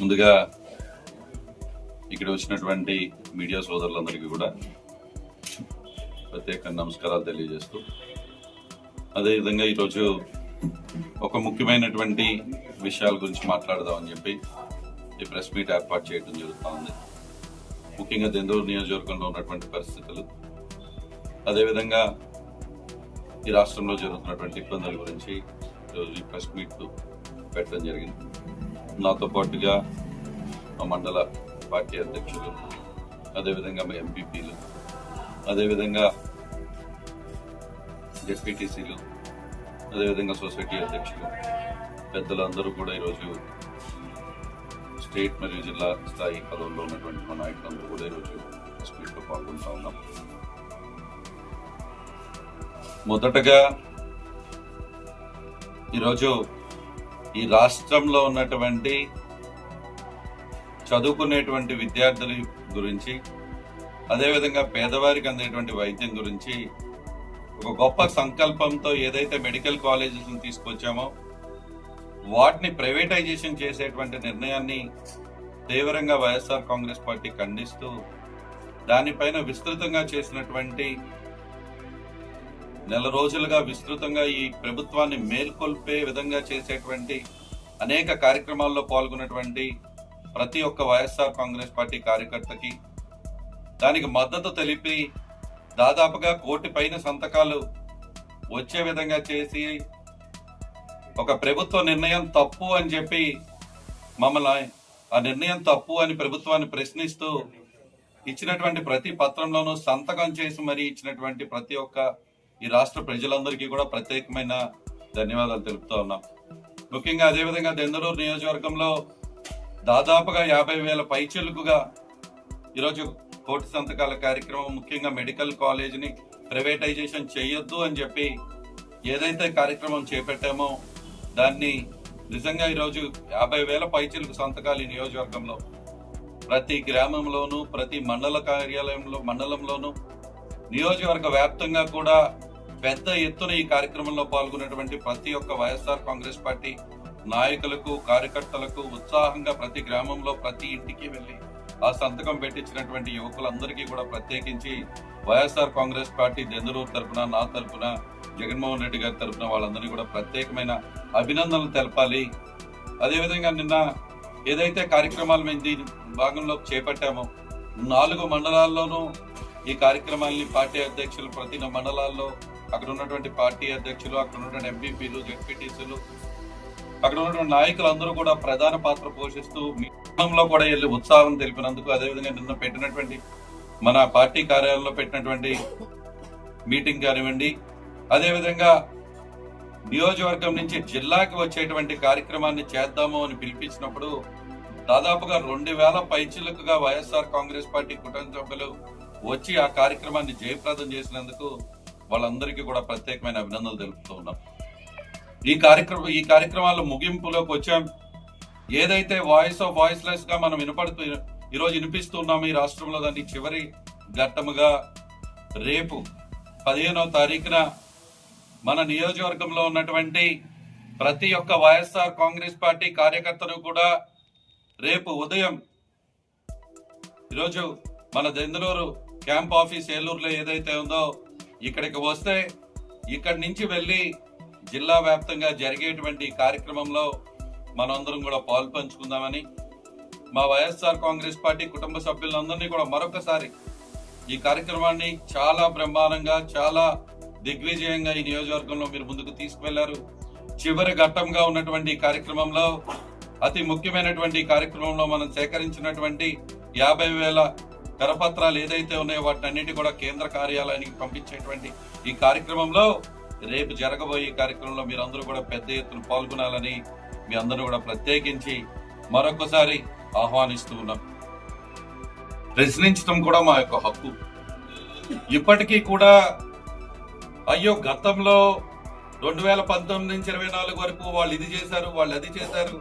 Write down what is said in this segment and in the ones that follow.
ముందుగా ఇక్కడ వచ్చినటువంటి మీడియా సోదరులందరికీ కూడా ప్రత్యేక నమస్కారాలు తెలియజేస్తూ అదేవిధంగా ఈరోజు ఒక ముఖ్యమైనటువంటి విషయాల గురించి మాట్లాడదామని చెప్పి ఈ ప్రెస్ మీట్ ఏర్పాటు చేయడం జరుగుతూ ఉంది. ముఖ్యంగా దెందూరు నియోజకవర్గంలో ఉన్నటువంటి పరిస్థితులు అదేవిధంగా ఈ రాష్ట్రంలో జరుగుతున్నటువంటి ఇబ్బందుల గురించి ఈరోజు ఈ ప్రెస్ మీట్ పెట్టడం జరిగింది. నాతో పాటుగా మా మండల పార్టీ అధ్యక్షులు అదేవిధంగా మా ఎంపీపీలు అదేవిధంగా జెడ్పీటీసీలు అదేవిధంగా సొసైటీ అధ్యక్షులు పెద్దలందరూ కూడా ఈరోజు స్టేట్ మరియు జిల్లా స్థాయి పదవుల్లో ఉన్నటువంటి మా నాయకులందరూ కూడా ఈరోజు ప్రెస్ మీట్లో పాల్గొంటా ఉన్నాం. మొదటగా ఈరోజు ఈ రాష్ట్రంలో ఉన్నటువంటి చదువుకునేటువంటి విద్యార్థుల గురించి అదేవిధంగా పేదవారికి అందేటువంటి వైద్యం గురించి ఒక గొప్ప సంకల్పంతో ఏదైతే మెడికల్ కాలేజెస్ని తీసుకొచ్చామో వాటిని ప్రైవేటైజేషన్ చేసేటువంటి నిర్ణయాన్ని తీవ్రంగా వైఎస్ఆర్ కాంగ్రెస్ పార్టీ ఖండిస్తూ దానిపైన విస్తృతంగా చేసినటువంటి నెల రోజులుగా విస్తృతంగా ఈ ప్రభుత్వాన్ని మేల్కొల్పే విధంగా చేసేటువంటి అనేక కార్యక్రమాల్లో పాల్గొన్నటువంటి ప్రతి ఒక్క వైఎస్ఆర్ కాంగ్రెస్ పార్టీ కార్యకర్తకి దానికి మద్దతు తెలిపి దాదాపుగా కోటి పైన సంతకాలు వచ్చే విధంగా చేసి ఒక ప్రభుత్వ నిర్ణయం తప్పు అని చెప్పి మమ్మల్ని ఆ నిర్ణయం తప్పు అని ప్రభుత్వాన్ని ప్రశ్నిస్తూ ఇచ్చినటువంటి ప్రతి పత్రంలోనూ సంతకం చేసి మరీ ఇచ్చినటువంటి ప్రతి ఒక్క ఈ రాష్ట్ర ప్రజలందరికీ కూడా ప్రత్యేకమైన ధన్యవాదాలు తెలుపుతా ఉన్నాం. ముఖ్యంగా అదేవిధంగా దెందలూరు నియోజకవర్గంలో దాదాపుగా యాభై వేల పైచెలుకుగా ఈరోజు కోటి సంతకాల కార్యక్రమం ముఖ్యంగా మెడికల్ కాలేజీని ప్రైవేటైజేషన్ చేయొద్దు అని చెప్పి ఏదైతే కార్యక్రమం చేపట్టామో దాన్ని నిజంగా ఈరోజు యాభై వేల పైచెలుకు సంతకాలు ఈ నియోజకవర్గంలో. ప్రతి గ్రామంలోనూ ప్రతి మండల కార్యాలయంలో మండలంలోనూ నియోజకవర్గ వ్యాప్తంగా కూడా పెద్ద ఎత్తున ఈ కార్యక్రమంలో పాల్గొన్నటువంటి ప్రతి ఒక్క వైఎస్ఆర్ కాంగ్రెస్ పార్టీ నాయకులకు కార్యకర్తలకు ఉత్సాహంగా ప్రతి గ్రామంలో ప్రతి ఇంటికి వెళ్ళి ఆ సంతకం పెట్టించినటువంటి యువకులందరికీ కూడా ప్రత్యేకించి వైఎస్ఆర్ కాంగ్రెస్ పార్టీ దెందులూరు తరపున నా తరపున జగన్మోహన్ రెడ్డి గారి తరపున వాళ్ళందరినీ కూడా ప్రత్యేకమైన అభినందనలు తెలపాలి. అదేవిధంగా నిన్న ఏదైతే కార్యక్రమాలు మేము దీని భాగంలో చేపట్టామో నాలుగు మండలాల్లోనూ ఈ కార్యక్రమాల్ని పార్టీ అధ్యక్షులు ప్రతి మండలాల్లో అక్కడ ఉన్నటువంటి పార్టీ అధ్యక్షులు అక్కడ ఉన్నటువంటి ఎంపీపీలు జెడ్పీటీసీలు అక్కడ ఉన్నటువంటి నాయకులు అందరూ కూడా ప్రధాన పాత్ర పోషిస్తూ మీలో కూడా వెళ్ళి ఉత్సాహం తెలిపినందుకు అదేవిధంగా నిన్న పెట్టినటువంటి మన పార్టీ కార్యాలయంలో పెట్టినటువంటి మీటింగ్ కానివ్వండి అదేవిధంగా నియోజకవర్గం నుంచి జిల్లాకి వచ్చేటువంటి కార్యక్రమాన్ని చేద్దాము అని పిలిపించినప్పుడు దాదాపుగా రెండు వేల పైచిలుకుగా వైఎస్ఆర్ కాంగ్రెస్ పార్టీ కుటుంబ సభ్యులు వచ్చి ఆ కార్యక్రమాన్ని జయప్రదం చేసినందుకు వాళ్ళందరికీ కూడా ప్రత్యేకమైన అభినందనలు తెలుపుతూ ఉన్నాం. ఈ కార్యక్రమం ఈ కార్యక్రమాల ముగింపులోకి వచ్చాం. ఏదైతే వాయిస్ ఆఫ్ వాయిస్లెస్గా మనం వినపడుతూ ఈరోజు వినిపిస్తున్నాం ఈ రాష్ట్రంలో దాన్ని చివరి ఘట్టముగా రేపు పదిహేనో తారీఖున మన నియోజకవర్గంలో ఉన్నటువంటి ప్రతి ఒక్క వైఎస్ఆర్ కాంగ్రెస్ పార్టీ కార్యకర్తను కూడా రేపు ఉదయం ఈరోజు మన దెందులూరు క్యాంప్ ఆఫీస్ ఏలూరులో ఏదైతే ఉందో ఇక్కడికి వస్తే ఇక్కడి నుంచి వెళ్ళి జిల్లా వ్యాప్తంగా జరిగేటువంటి కార్యక్రమంలో మనందరం కూడా పాలు పంచుకుందామని మా వైఎస్ఆర్ కాంగ్రెస్ పార్టీ కుటుంబ సభ్యులందరినీ కూడా మరొకసారి ఈ కార్యక్రమాన్ని చాలా బ్రహ్మాండంగా చాలా దిగ్విజయంగా ఈ నియోజకవర్గంలో మీరు ముందుకు తీసుకువెళ్ళారు. చివరి ఘట్టంగా ఉన్నటువంటి కార్యక్రమంలో అతి ముఖ్యమైనటువంటి కార్యక్రమంలో మనం సేకరించినటువంటి యాభై వేల కరపత్రాలు ఏదైతే ఉన్నాయో వాటినన్నిటి కూడా కేంద్ర కార్యాలయానికి పంపించేటువంటి ఈ కార్యక్రమంలో రేపు జరగబోయే కార్యక్రమంలో కార్యక్రమంలో మీరందరూ కూడా పెద్ద ఎత్తున పాల్గొనాలని మీ అందరూ కూడా ప్రత్యేకించి మరొకసారి ఆహ్వానిస్తూ ఉన్నాం. ప్రశ్నించడం కూడా మా యొక్క హక్కు. ఇప్పటికీ కూడా అయ్యో గతంలో రెండు వేల పంతొమ్మిది నుంచి ఇరవై నాలుగు వరకు వాళ్ళు ఇది చేశారు వాళ్ళు అది చేశారు.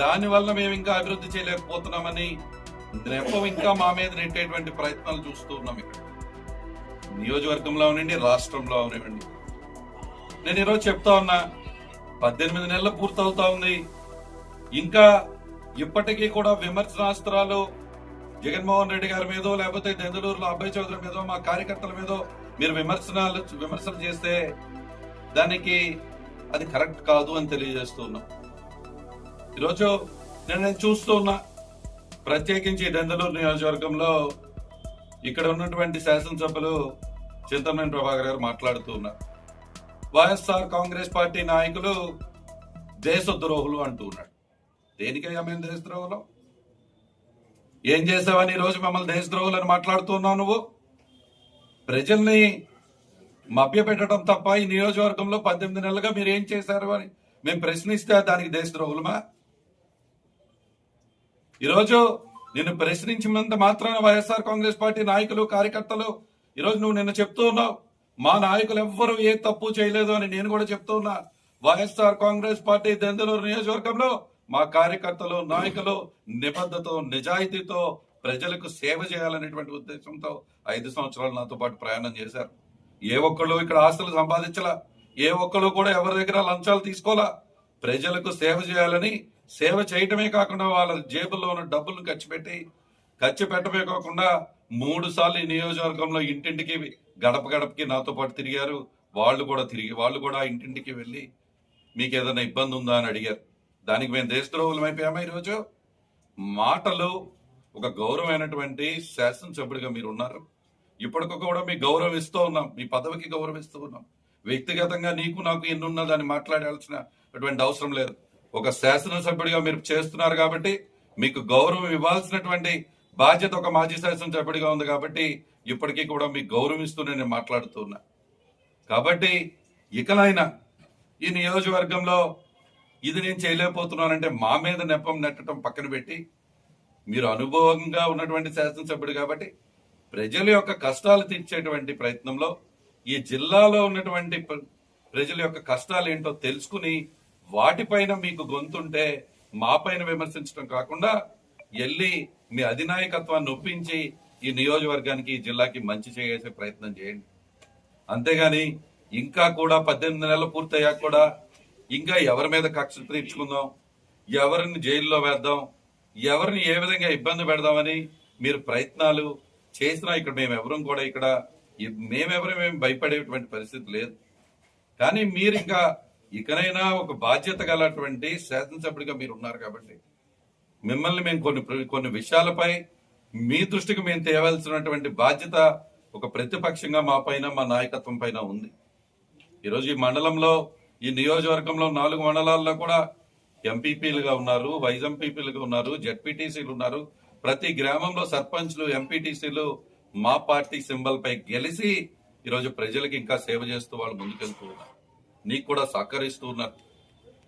దాని వల్ల మేము ఇంకా అభివృద్ధి చేయలేకపోతున్నామని నెపం ఇంకా మా మీద నెట్టేటువంటి ప్రయత్నాలు చూస్తూ ఉన్నాం ఇక్కడ. నియోజకవర్గంలో అవనండి రాష్ట్రంలో అవనివ్వండి. నేను ఈరోజు చెప్తా ఉన్నా పద్దెనిమిది నెలలు పూర్తవుతా ఉంది. ఇంకా ఇప్పటికీ కూడా విమర్శనాస్త్రాలు జగన్మోహన్ రెడ్డి గారి మీదో లేకపోతే దెందులూరులో అబ్బాయి చౌదరి మీదో మా కార్యకర్తల మీదో మీరు విమర్శనాలు విమర్శలు చేస్తే దానికి అది కరెక్ట్ కాదు అని తెలియజేస్తూ ఉన్నాం. ఈరోజు నేను నేను చూస్తూ ఉన్నా ప్రత్యేకించి దెందలూరు నియోజకవర్గంలో ఇక్కడ ఉన్నటువంటి శాసనసభ్యులు చింతమనేని ప్రభాకర్ గారు మాట్లాడుతూ ఉన్నారు. వైఎస్ఆర్ కాంగ్రెస్ పార్టీ నాయకులు దేశద్రోహులు అంటూ ఉన్నాడు దేనికయ్యా మేము దేశద్రోహులం ఏం చేసావని ఈరోజు మమ్మల్ని దేశద్రోహులు అని మాట్లాడుతున్నావు నువ్వు? ప్రజల్ని మభ్యపెట్టడం తప్ప ఈ నియోజకవర్గంలో పద్దెనిమిది నెలలుగా మీరు ఏం చేశారు అని మేము ప్రశ్నిస్తే దానికి దేశద్రోహులమా ఈరోజు నిన్ను ప్రశ్నించినంత మాత్రాన వైఎస్ఆర్ కాంగ్రెస్ పార్టీ నాయకులు కార్యకర్తలు ఈరోజు నువ్వు నిన్న చెప్తూ ఉన్నావు. మా నాయకులు ఎవ్వరూ ఏ తప్పు చేయలేదు అని నేను కూడా చెప్తూ ఉన్నా. వైఎస్ఆర్ కాంగ్రెస్ పార్టీ దెందలూరు నియోజకవర్గంలో మా కార్యకర్తలు నాయకులు నిబద్ధతో నిజాయితీతో ప్రజలకు సేవ చేయాలనేటువంటి ఉద్దేశంతో ఐదు సంవత్సరాలు నాతో పాటు ప్రయాణం చేశారు. ఏ ఒక్కళ్ళు ఇక్కడ ఆస్తులు సంపాదించలా? ఏ ఒక్కళ్ళు కూడా ఎవరి దగ్గర లంచాలు తీసుకోలా? ప్రజలకు సేవ చేయాలని సేవ చేయటమే కాకుండా వాళ్ళ జేబుల్లో ఉన్న డబ్బులను ఖర్చు పెట్టి ఖర్చు పెట్టమే కాకుండా మూడు సార్లు ఈ నియోజకవర్గంలో ఇంటింటికి గడప గడపకి నాతో పాటు తిరిగారు. వాళ్ళు కూడా తిరిగి వాళ్ళు కూడా ఇంటింటికి వెళ్ళి మీకు ఏదైనా ఇబ్బంది ఉందా అని అడిగారు. దానికి మేము దేశద్రోహులం అయిపోయామా ఈరోజు? మాటలు ఒక గౌరవమైనటువంటి శాసనసభ్యుడిగా మీరు ఉన్నారు. ఇప్పటికి కూడా మీ గౌరవం ఇస్తూ ఉన్నాం మీ పదవికి గౌరవిస్తూ ఉన్నాం. వ్యక్తిగతంగా నీకు నాకు ఎన్నున్నా దాన్ని మాట్లాడాల్సిన అటువంటి అవసరం లేదు. ఒక శాసనసభ్యుడిగా మీరు చేస్తున్నారు కాబట్టి మీకు గౌరవం ఇవ్వాల్సినటువంటి బాధ్యత ఒక మాజీ శాసనసభ్యుడిగా ఉంది కాబట్టి ఇప్పటికీ కూడా మీకు గౌరవిస్తూ నేను మాట్లాడుతున్నా. కాబట్టి ఇకలైనా ఈ నియోజకవర్గంలో ఇది నేను చేయలేకపోతున్నానంటే మా మీద నెపం నెట్టడం పక్కన పెట్టి మీరు అనుభవంగా ఉన్నటువంటి శాసనసభ్యుడు కాబట్టి ప్రజల యొక్క కష్టాలు తీర్చేటువంటి ప్రయత్నంలో ఈ జిల్లాలో ఉన్నటువంటి ప్రజల యొక్క కష్టాలు ఏంటో తెలుసుకుని వాటిపైన మీకు గొంతుంటే మా పైన విమర్శించడం కాకుండా వెళ్ళి మీ అధినాయకత్వాన్ని ఒప్పించి ఈ నియోజకవర్గానికి ఈ జిల్లాకి మంచి చేసే ప్రయత్నం చేయండి. అంతేగాని ఇంకా కూడా పద్దెనిమిది నెలలు పూర్తయ్యాక కూడా ఇంకా ఎవరి మీద కక్ష తీర్చుకుందాం? ఎవరిని జైల్లో వేద్దాం? ఎవరిని ఏ విధంగా ఇబ్బంది పెడదామని మీరు ప్రయత్నాలు చేసినా ఇక్కడ మేము ఎవరం కూడా ఇక్కడ మేమెవరం మేము భయపడేటువంటి పరిస్థితి లేదు. కానీ మీరు ఇంకా ఇకనైనా ఒక బాధ్యత గలటువంటి శాసనసభ్యుడిగా మీరు ఉన్నారు కాబట్టి మిమ్మల్ని మేము కొన్ని ప్ర- కొన్ని విషయాలపై మీ దృష్టికి మేము తేవాల్సినటువంటి బాధ్యత ఒక ప్రతిపక్షంగా మా పైన మా నాయకత్వం పైన ఉంది. ఈరోజు ఈ మండలంలో ఈ నియోజకవర్గంలో నాలుగు మండలాల్లో కూడా ఎంపీపీలుగా ఉన్నారు వైస్ ఎంపీపీలుగా ఉన్నారు జెడ్పీటీసీలు ఉన్నారు. ప్రతి గ్రామంలో సర్పంచ్లు ఎంపీటీసీలు మా పార్టీ సింబల్ పై గెలిచి ఈరోజు ప్రజలకు ఇంకా సేవ చేస్తూ వాళ్ళు ముందుకెళ్తూ ఉన్నారు. నీకు కూడా సహకరిస్తూ ఉన్నారు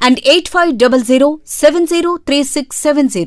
and 8500 703670.